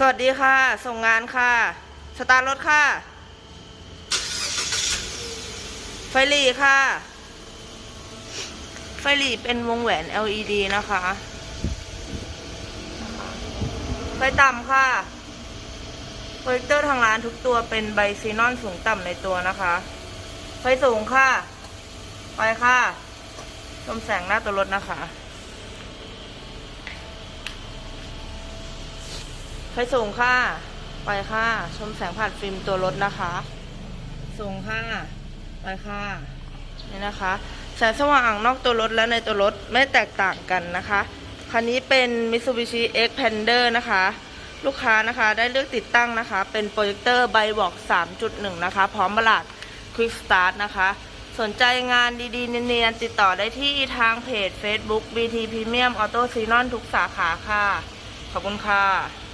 สวัสดีค่ะ ส่งงานค่ะ สตาร์ทรถค่ะ ไฟหลีค่ะ ไฟหลีเป็นวงแหวน LED นะคะ ไฟต่ำค่ะโปรเจคเตอร์ทางร้านทุกตัวเป็นไบซีนอนสูงต่ำในตัวนะคะ ไฟสูงค่ะ ไปค่ะ ชมแสงหน้าตัวรถนะคะ ไฟสูงค่ะ ไปค่ะ ชมแสงผ่านฟิล์มตัวรถนะคะสูงค่ะ ไปค่ะ นี่นะคะ แสงสว่างนอกตัวรถและในตัวรถไม่แตกต่างกันนะคะ คันนี้เป็น Mitsubishi Xpander นะคะ ลูกค้านะคะได้เลือกติดตั้งนะคะ เป็นโปรเจคเตอร์ไบบอก 3.1 นะคะ พร้อมบลาด Quick Start นะคะสนใจงานดีๆ เนียนๆ ติดต่อได้ที่ทางเพจ Facebook BT Premium Auto Xenon ทุกสาขาค่ะ ขอบคุณค่ะ